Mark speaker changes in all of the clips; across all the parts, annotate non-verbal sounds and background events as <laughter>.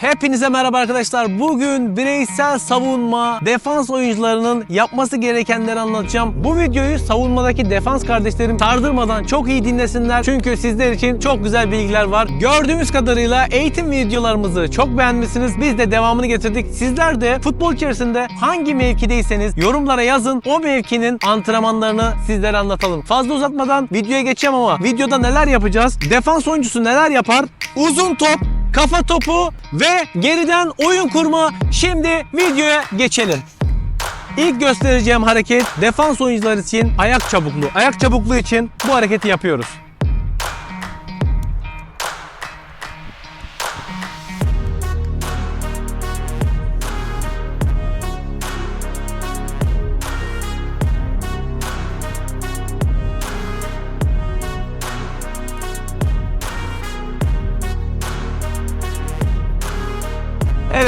Speaker 1: Hepinize merhaba arkadaşlar. Bugün bireysel savunma defans oyuncularının yapması gerekenleri anlatacağım. Bu videoyu savunmadaki defans kardeşlerim tardırmadan çok iyi dinlesinler. Çünkü sizler için çok güzel bilgiler var. Gördüğümüz kadarıyla eğitim videolarımızı çok beğenmişsiniz. Biz de devamını getirdik. Sizler de futbol içerisinde hangi mevkideyseniz yorumlara yazın. O mevkinin antrenmanlarını sizlere anlatalım. Fazla uzatmadan videoya geçeceğim ama videoda neler yapacağız? Defans oyuncusu neler yapar? Uzun top, kafa topu ve geriden oyun kurma. Şimdi videoya geçelim. İlk göstereceğim hareket defans oyuncuları için ayak çabukluğu. Ayak çabukluğu için bu hareketi yapıyoruz.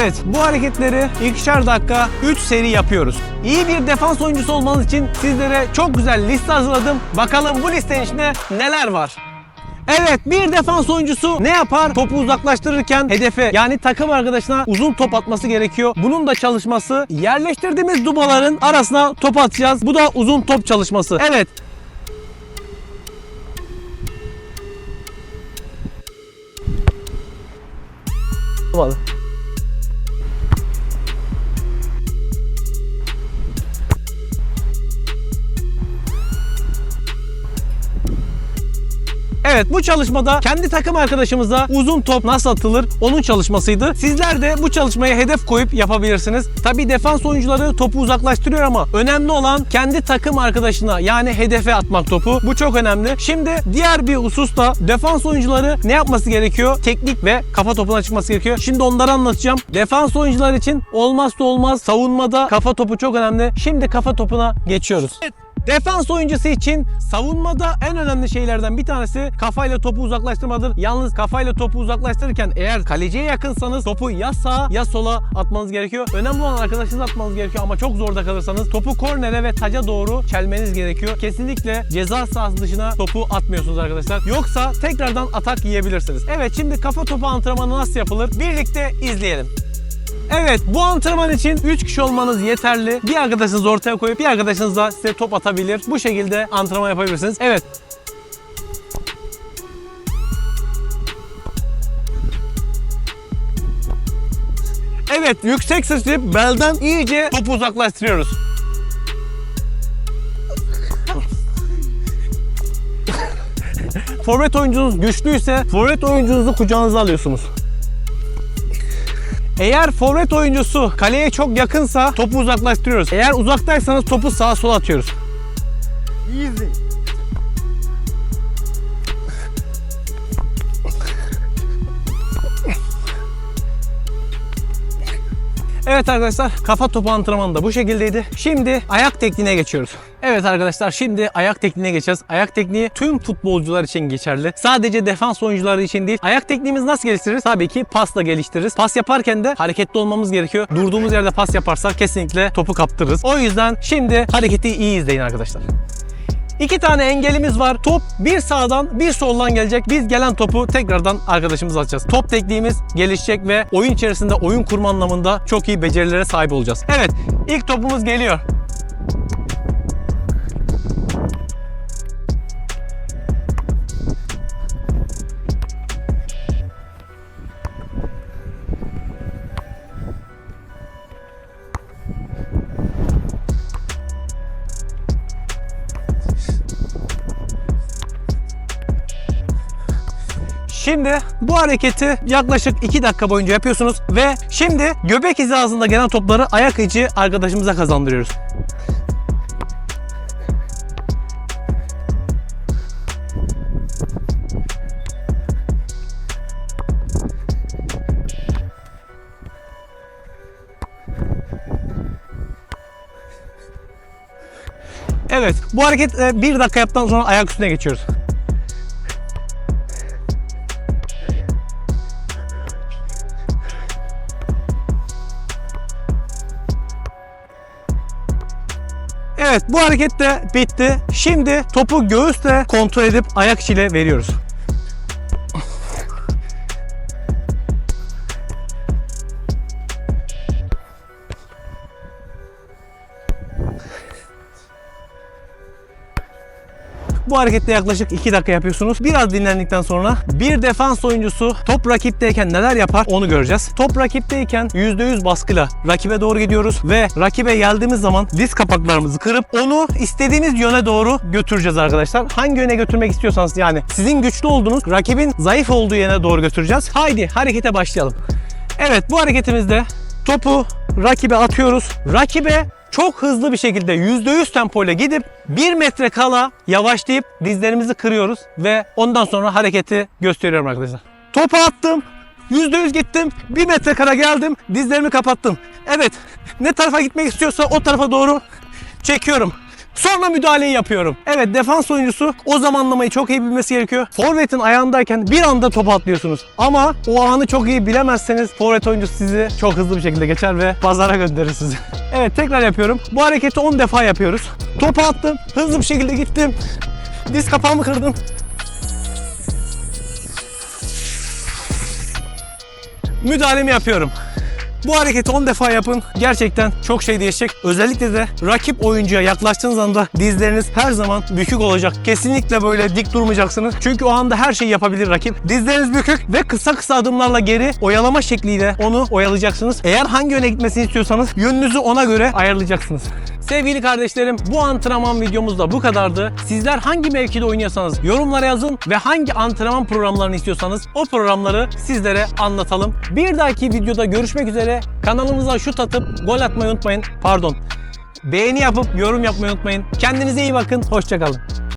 Speaker 1: Evet bu hareketleri ikişer dakika 3 seri yapıyoruz. İyi bir defans oyuncusu olmanız için sizlere çok güzel liste hazırladım. Bakalım bu listenin içinde neler var? Evet bir defans oyuncusu ne yapar? Topu uzaklaştırırken hedefe yani takım arkadaşına uzun top atması gerekiyor. Bunun da çalışması yerleştirdiğimiz dubaların arasına top atacağız. Bu da uzun top çalışması. Evet Olmadı. Evet bu çalışmada kendi takım arkadaşımıza uzun top nasıl atılır onun çalışmasıydı. Sizler de bu çalışmaya hedef koyup yapabilirsiniz. Tabi defans oyuncuları topu uzaklaştırıyor ama önemli olan kendi takım arkadaşına yani hedefe atmak topu. Bu çok önemli. Şimdi diğer bir hususta defans oyuncuları ne yapması gerekiyor? Teknik ve kafa topuna çıkması gerekiyor. Şimdi onları anlatacağım. Defans oyuncular için olmazsa olmaz savunmada kafa topu çok önemli. Şimdi kafa topuna geçiyoruz. Defans oyuncusu için savunmada en önemli şeylerden bir tanesi kafayla topu uzaklaştırmadır. Yalnız kafayla topu uzaklaştırırken eğer kaleciye yakınsanız topu ya sağa ya sola atmanız gerekiyor. Önemli olan arkadaşınız atmanız gerekiyor ama çok zorda kalırsanız topu kornere ve taca doğru çelmeniz gerekiyor. Kesinlikle ceza sahası dışına topu atmıyorsunuz arkadaşlar. Yoksa tekrardan atak yiyebilirsiniz. Evet şimdi kafa topu antrenmanı nasıl yapılır? Birlikte izleyelim. Evet bu antrenman için 3 kişi olmanız yeterli. Bir arkadaşınızı ortaya koyup bir arkadaşınız da size top atabilir. Bu şekilde antrenman yapabilirsiniz. Evet. Evet yüksek sıçrayıp belden iyice topu uzaklaştırıyoruz. <laughs> Forvet oyuncunuz güçlüyse forvet oyuncunuzu kucağınıza alıyorsunuz. Eğer forvet oyuncusu kaleye çok yakınsa topu uzaklaştırıyoruz. Eğer uzaktaysanız topu sağa sola atıyoruz.
Speaker 2: Easy.
Speaker 1: Evet arkadaşlar kafa topu antrenmanı da bu şekildeydi. Şimdi ayak tekniğine geçiyoruz. Evet arkadaşlar şimdi ayak tekniğine geçeceğiz. Ayak tekniği tüm futbolcular için geçerli. Sadece defans oyuncuları için değil. Ayak tekniğimiz nasıl geliştiririz? Tabii ki pasla geliştiririz. Pas yaparken de hareketli olmamız gerekiyor. Durduğumuz yerde pas yaparsak kesinlikle topu kaptırırız. O yüzden şimdi hareketi iyi izleyin arkadaşlar. İki tane engelimiz var. Top bir sağdan bir soldan gelecek. Biz gelen topu tekrardan arkadaşımıza atacağız. Top tekniğimiz gelişecek ve oyun içerisinde oyun kurma anlamında çok iyi becerilere sahip olacağız. Evet ilk topumuz geliyor. Şimdi bu hareketi yaklaşık 2 dakika boyunca yapıyorsunuz ve şimdi göbek hizasında gelen topları ayak içi arkadaşımıza kazandırıyoruz. Evet, bu hareket 1 dakika yaptıktan sonra ayak üstüne geçiyoruz. Evet bu hareket de bitti. Şimdi topu göğüsle kontrol edip ayak içiyle veriyoruz. Bu harekette yaklaşık 2 dakika yapıyorsunuz. Biraz dinlendikten sonra bir defans oyuncusu top rakipteyken neler yapar onu göreceğiz. Top rakipteyken %100 baskıyla rakibe doğru gidiyoruz ve rakibe geldiğimiz zaman diz kapaklarımızı kırıp onu istediğimiz yöne doğru götüreceğiz arkadaşlar. Hangi yöne götürmek istiyorsanız yani sizin güçlü olduğunuz, rakibin zayıf olduğu yöne doğru götüreceğiz. Haydi harekete başlayalım. Evet bu hareketimizde topu rakibe atıyoruz. Rakibe çok hızlı bir şekilde %100 tempoyla gidip 1 metre kala yavaşlayıp dizlerimizi kırıyoruz ve ondan sonra hareketi gösteriyorum arkadaşlar. Topu attım. %100 gittim. 1 metre kala geldim. Dizlerimi kapattım. Evet. Ne tarafa gitmek istiyorsa o tarafa doğru çekiyorum. Sonra müdahaleyi yapıyorum. Evet defans oyuncusu o zamanlamayı çok iyi bilmesi gerekiyor. Forvet'in ayağındayken bir anda topu atlıyorsunuz. Ama o anı çok iyi bilemezseniz forvet oyuncusu sizi çok hızlı bir şekilde geçer ve pazara gönderir sizi. <laughs> Evet tekrar yapıyorum. Bu hareketi 10 defa yapıyoruz. Topu attım. Hızlı bir şekilde gittim. Diz kapağımı kırdım. müdahalemi yapıyorum. Bu hareketi 10 defa yapın. Gerçekten çok şey değişecek. Özellikle de rakip oyuncuya yaklaştığınız anda dizleriniz her zaman bükük olacak. Kesinlikle böyle dik durmayacaksınız. Çünkü o anda her şeyi yapabilir rakip. Dizleriniz bükük ve kısa kısa adımlarla geri oyalama şekliyle onu oyalayacaksınız. Eğer hangi yöne gitmesini istiyorsanız yönünüzü ona göre ayarlayacaksınız. Sevgili kardeşlerim bu antrenman videomuz da bu kadardı. Sizler hangi mevkide oynuyorsanız yorumlara yazın ve hangi antrenman programlarını istiyorsanız o programları sizlere anlatalım. Bir dahaki videoda görüşmek üzere. Kanalımıza şut atıp gol atmayı unutmayın. Pardon. Beğeni yapıp yorum yapmayı unutmayın. Kendinize iyi bakın. Hoşçakalın.